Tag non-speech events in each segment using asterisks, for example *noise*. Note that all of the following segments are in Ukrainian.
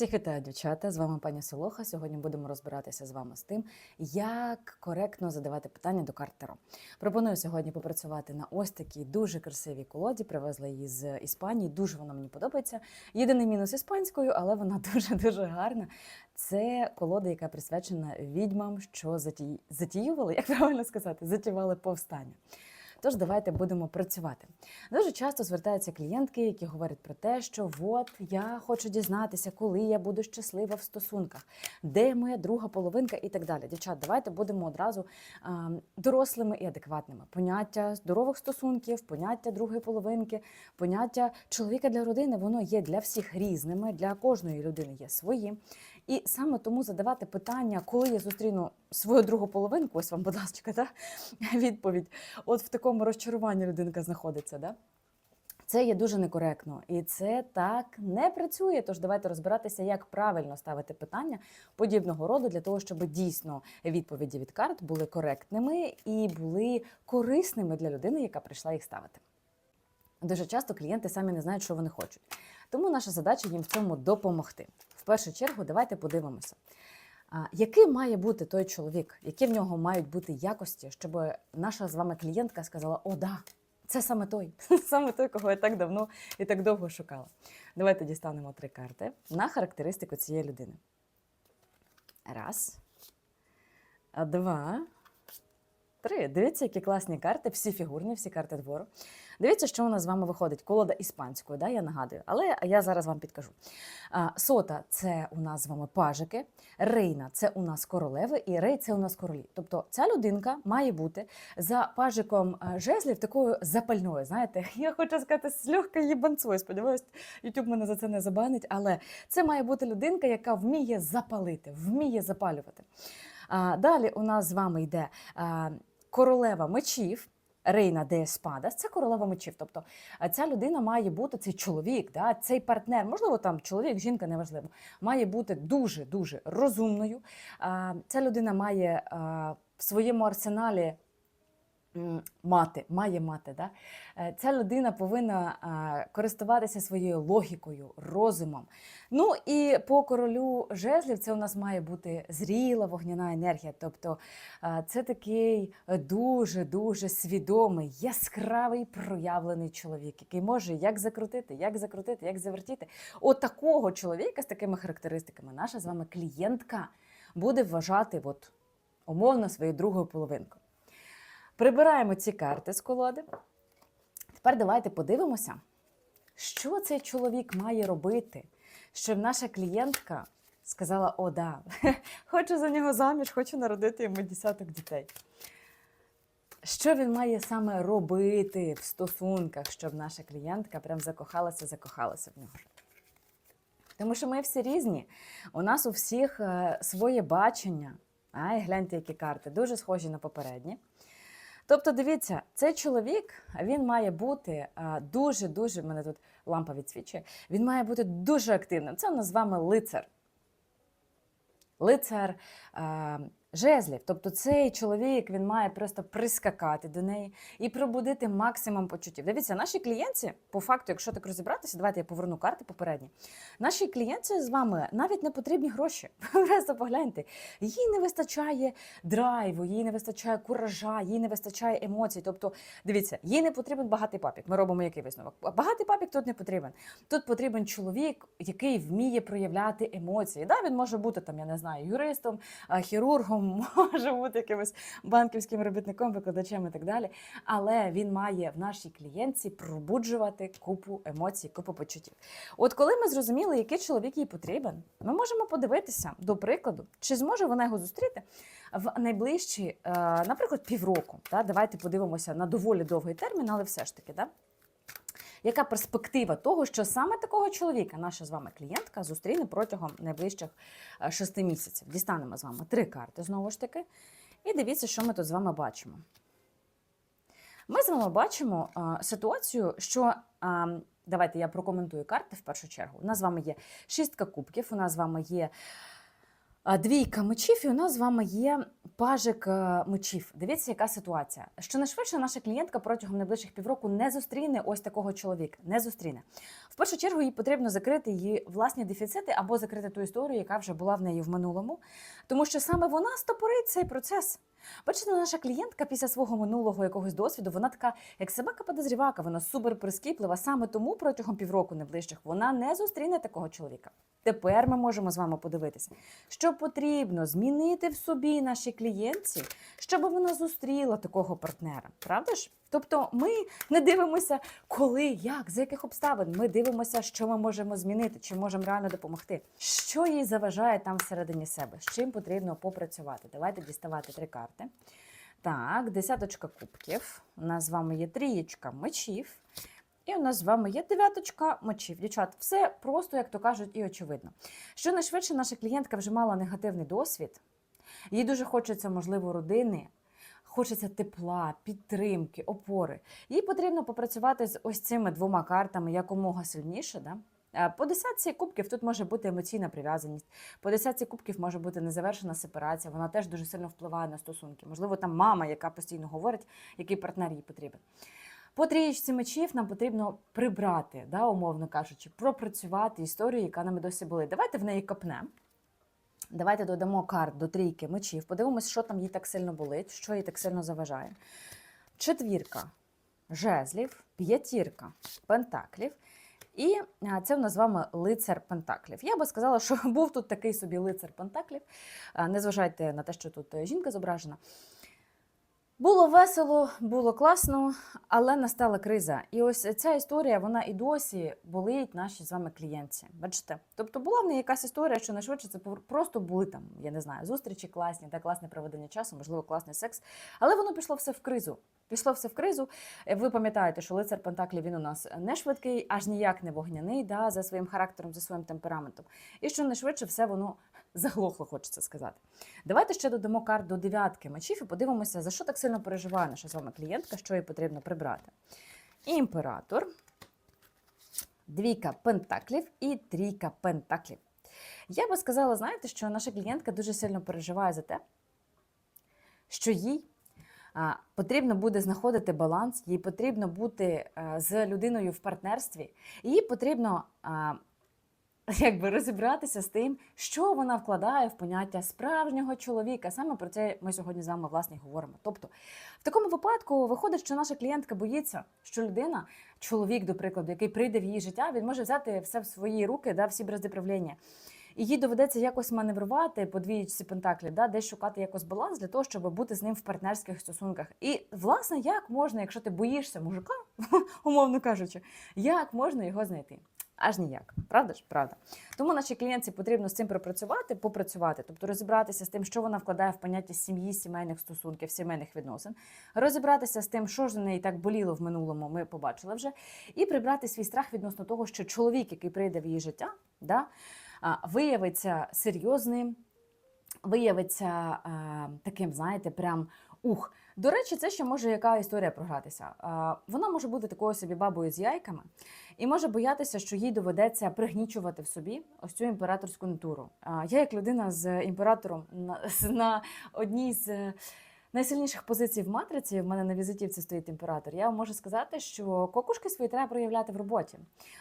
Всіх вітаю, дівчата! З вами пані Солоха. Сьогодні будемо розбиратися з вами з тим, як коректно задавати питання до карт. Пропоную сьогодні попрацювати на ось такій дуже красивій колоді. Привезла її з Іспанії. Дуже вона мені подобається. Єдиний мінус іспанською, але вона *laughs* дуже дуже гарна. Це колода, яка присвячена відьмам, що заті... затіювали, *laughs* як правильно сказати, затівали повстання. Тож давайте будемо працювати. Дуже часто звертаються клієнтки, які говорять про те, що от я хочу дізнатися, коли я буду щаслива в стосунках, де моя друга половинка і так далі. Дівчат, давайте будемо одразу дорослими і адекватними. Поняття здорових стосунків, поняття другої половинки, поняття чоловіка для родини, воно є для всіх різними, для кожної людини є свої. І саме тому задавати питання, коли я зустріну свою другу половинку, ось вам, будь ласка, да? *laughs* відповідь. От в такому розчаруванні людинка знаходиться. Да? Це є дуже некоректно, і це так не працює. Тож давайте розбиратися, як правильно ставити питання подібного роду для того, щоб дійсно відповіді від карт були коректними і були корисними для людини, яка прийшла їх ставити. Дуже часто клієнти самі не знають, що вони хочуть. Тому наша задача їм в цьому допомогти. В першу чергу, давайте подивимося, який має бути той чоловік, які в нього мають бути якості, щоб наша з вами клієнтка сказала: О, да, це саме той, *laughs* саме той, кого я так давно і так довго шукала. Давайте дістанемо три карти на характеристику цієї людини. Раз. Два. Три. Дивіться, які класні карти, всі фігурні, всі карти двору. Дивіться, що у нас з вами виходить. Колода іспанською, да, я нагадую, але я зараз вам підкажу. Сота це у нас з вами пажики, рейна це у нас королеви, і рей це у нас королі. Тобто ця людинка має бути за пажиком жезлів такою запальною. Знаєте, *laughs* я хочу сказати, з легкою їбанцою. Сподіваюсь, YouTube мене за це не забанить, але це має бути людинка, яка вміє запалити, вміє запалювати. Далі у нас з вами йде королева мечів. Рейна де Спадас, це королева мечів. Тобто ця людина має бути цей чоловік, да, цей партнер, можливо, там чоловік, жінка, неважливо, має бути дуже дуже розумною. Ця людина має в своєму арсеналі. Мати, має мати, да? Е, ця людина повинна користуватися своєю логікою, розумом. Ну і по королю жезлів це у нас має бути зріла вогняна енергія. Тобто це такий дуже-дуже свідомий, яскравий проявлений чоловік, який може як закрутити, як закрутити, як завертіти. От такого чоловіка з такими характеристиками наша з вами клієнтка буде вважати от, умовно своєю другою половинкою. Прибираємо ці карти з колоди. Тепер давайте подивимося, що цей чоловік має робити, щоб наша клієнтка сказала: О, да, *laughs* хочу за нього заміж, хочу народити йому десяток дітей. Що він має саме робити в стосунках, щоб наша клієнтка прям закохалася, закохалася в нього? Тому що ми всі різні. У нас у всіх е, своє бачення. Ай, гляньте, які карти, дуже схожі на попередні. Тобто, дивіться, цей чоловік він має бути дуже-дуже, мене тут лампа відсвічує, він має бути дуже активним. Це у нас з вами лицар. Лицар жезлів. Тобто цей чоловік він має просто прискакати до неї і пробудити максимум почуттів. Дивіться, наші клієнтці, по факту, якщо так розібратися, давайте я поверну карти попередні. Нашій клієнтці з вами навіть не потрібні гроші. *laughs* Просто погляньте, їй не вистачає драйву, їй не вистачає куража, їй не вистачає емоцій. Тобто, дивіться, їй не потрібен багатий папік. Ми робимо який висновок? Багатий папік тут не потрібен. Тут потрібен чоловік, який вміє проявляти емоції. Да, він може бути там, я не знаю, юристом, а, *laughs* може бути якимось банківським робітником, викладачем і так далі. Але він має в нашій клієнтці пробуджувати купу емоцій, купу почуттів. От коли ми зрозуміли, який чоловік їй потрібен, ми можемо подивитися, до прикладу, чи зможе вона його зустріти в найближчі, е, наприклад, півроку. Давайте подивимося на доволі довгий термін, але все ж таки. Яка перспектива того, що саме такого чоловіка наша з вами клієнтка зустріне протягом найближчих е, шести місяців? Дістанемо з вами три карти знову ж таки. І дивіться, що ми тут з вами бачимо. Ми з вами бачимо а, ситуацію, що а, давайте я прокоментую карти в першу чергу. У нас з вами є шістка кубків, у нас з вами є двійка мечів, і у нас з вами є пажик е, мечів. Дивіться, яка ситуація. Щонайшвидше наша клієнтка протягом найближчих півроку не зустріне ось такого чоловіка. Не зустріне. В першу чергу їй потрібно закрити її власні дефіцити або закрити ту історію, яка вже була в неї в минулому, тому що саме вона стопорить цей процес. Бачите, наша клієнтка після свого минулого якогось досвіду, вона така, як собака подозрівака, вона супер прискіплива. Саме тому протягом півроку найближчих вона не зустріне такого чоловіка. Тепер ми можемо з вами подивитися, що потрібно змінити в собі нашій клієнтці, щоб вона зустріла такого партнера. Правда ж? Тобто ми не дивимося, коли, як, за яких обставин. Ми дивимося, що ми можемо змінити, чи можемо реально допомогти. Що їй заважає там всередині себе, з чим потрібно попрацювати. Давайте діставати три карти. Так, десяточка кубків. У нас з вами є трієчка мечів. І у нас з вами є дев'яточка мечів. Дівчат, все просто, як то кажуть, і очевидно. Що найшвидше наша клієнтка вже мала негативний досвід. Їй дуже хочеться, можливо, родини, хочеться тепла, підтримки, опори. Їй потрібно попрацювати з ось цими двома картами якомога сильніше. Да? Е, По десятці кубків тут може бути емоційна прив'язаність. По десятці кубків може бути незавершена сепарація. Вона теж дуже сильно впливає на стосунки. Можливо, там мама, яка постійно говорить, який партнер їй потрібен. По трієчці мечів нам потрібно прибрати, да, умовно кажучи, пропрацювати історію, яка нами досі були. Давайте в неї копнемо. Давайте додамо карт до трійки мечів, подивимось, що там їй так сильно болить, що їй так сильно заважає. Четвірка жезлів, п'ятірка пентаклів. І це в нас з вами лицар Пентаклів. Я би сказала, що *laughs* був тут такий собі лицар Пентаклів. А, Не зважайте на те, що тут е, жінка зображена. Було весело, було класно, але настала криза. І ось ця історія, вона і досі болить нашій з вами клієнтці. Бачите? Тобто була в неї якась історія, що найшвидше це просто були там, я не знаю, зустрічі класні, та класне проведення часу, можливо, класний секс. Але воно пішло все в кризу. Пішло все в кризу. Е, Ви пам'ятаєте, що лицар Пентаклів він у нас не швидкий, аж ніяк не вогняний, да, за своїм характером, за своїм темпераментом. І що найшвидше все воно заглохло, хочеться сказати. Давайте ще додамо карт до дев'ятки мечів і подивимося, за що так сильно переживає наша з вами клієнтка, що їй потрібно прибрати. Імператор, двійка пентаклів і трійка пентаклів. Я би сказала, знаєте, що наша клієнтка дуже сильно переживає за те, що їй потрібно буде знаходити баланс, їй потрібно бути а, з людиною в партнерстві, їй потрібно *laughs* якби розібратися з тим, що вона вкладає в поняття справжнього чоловіка. Саме про це ми сьогодні з вами власне говоримо. Тобто, в такому випадку виходить, що наша клієнтка боїться, що людина, чоловік, до прикладу, який прийде в її життя, він може взяти все в свої руки, да, всі бразди правління. І їй доведеться якось маневрувати по двієчці пентаклів, да, десь шукати якось баланс для того, щоб бути з ним в партнерських стосунках. І власне, як можна, якщо ти боїшся мужика, *laughs* умовно кажучи, як можна його знайти? Аж ніяк, правда ж? Правда. Тому нашій клієнтці потрібно з цим пропрацювати, попрацювати, тобто розібратися з тим, що вона вкладає в поняття сім'ї, сімейних стосунків, сімейних відносин, розібратися з тим, що ж на неї так боліло в минулому, ми побачили вже, і прибрати свій страх відносно того, що чоловік, який прийде в її життя, да, виявиться серйозним, виявиться таким, знаєте, прям ух. До речі, це ще може яка історія програтися. Вона може бути такою собі бабою з яйками і може боятися, що їй доведеться пригнічувати в собі ось цю імператорську натуру. Я, як людина з імператором на, одній з е, найсильніших позицій в матриці, в мене на візитівці стоїть імператор. Я можу сказати, що кокушки свої треба проявляти в роботі.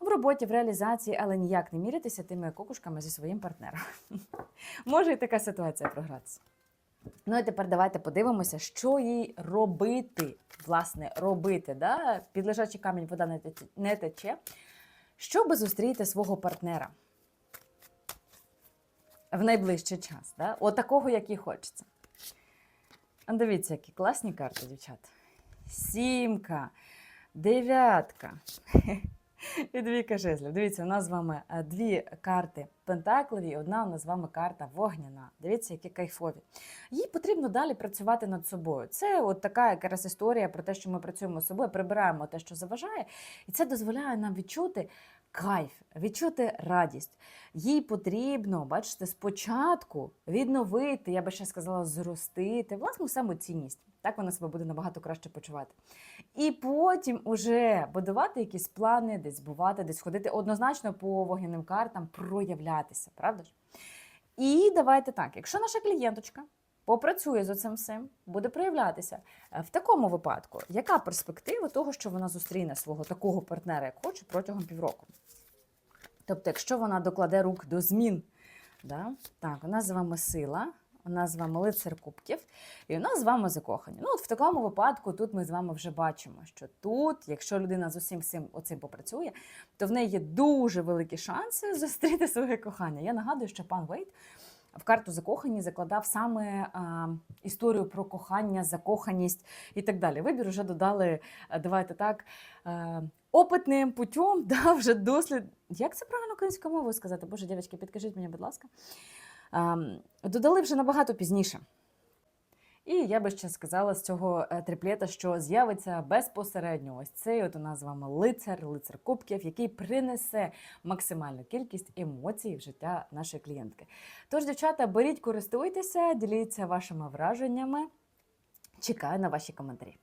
В роботі, в реалізації, але ніяк не мірятися тими кокушками зі своїм партнером. *laughs* Може і така ситуація програтися. Ну і тепер давайте подивимося, що їй робити. Власне, робити. Да? Під лежачий камінь вода не тече, не тече. Щоб зустріти свого партнера в найближчий час. Да? От такого, як їй хочеться. Дивіться, які класні карти, дівчата. Сімка, дев'ятка. І двійка жезлів. Дивіться, у нас з вами е, дві карти пентаклеві, і одна у нас з вами карта вогняна. Дивіться, які кайфові. Їй потрібно далі працювати над собою. Це от така якраз історія про те, що ми працюємо з собою, прибираємо те, що заважає, і це дозволяє нам відчути кайф, відчути радість. Їй потрібно, бачите, спочатку відновити, я би ще сказала, зростити власну самоцінність. Так вона себе буде набагато краще почувати. І потім уже будувати якісь плани, десь бувати, десь ходити однозначно по вогняним картам, проявлятися, правда ж? І давайте так, якщо наша клієнточка попрацює з оцим всім, буде проявлятися. Е, В такому випадку, яка перспектива того, що вона зустріне свого такого партнера, як хоче, протягом півроку? Тобто, якщо вона докладе рук до змін, да? так, у нас з вами сила, у нас з вами лицар кубків, і у нас з вами закохання. Ну, от в такому випадку тут ми з вами вже бачимо, що тут, якщо людина з усім всім оцим попрацює, то в неї є дуже великі шанси *laughs* зустріти своє кохання. Я нагадую, що пан Вейт в карту закохані закладав саме а, історію про кохання, закоханість і так далі. Вибір вже додали, е, давайте так, е, опитним путем, *laughs* да, вже дослід. Як це правильно українською мовою сказати? Боже, дівчатки, підкажіть мені, будь ласка. Ем, додали вже набагато пізніше. І я би ще сказала з цього е, триплета, що з'явиться безпосередньо ось цей от у нас з вами лицар, лицар кубків, який принесе максимальну кількість емоцій в життя нашої клієнтки. Тож, дівчата, беріть, користуйтеся, діліться вашими враженнями. Чекаю на ваші коментарі.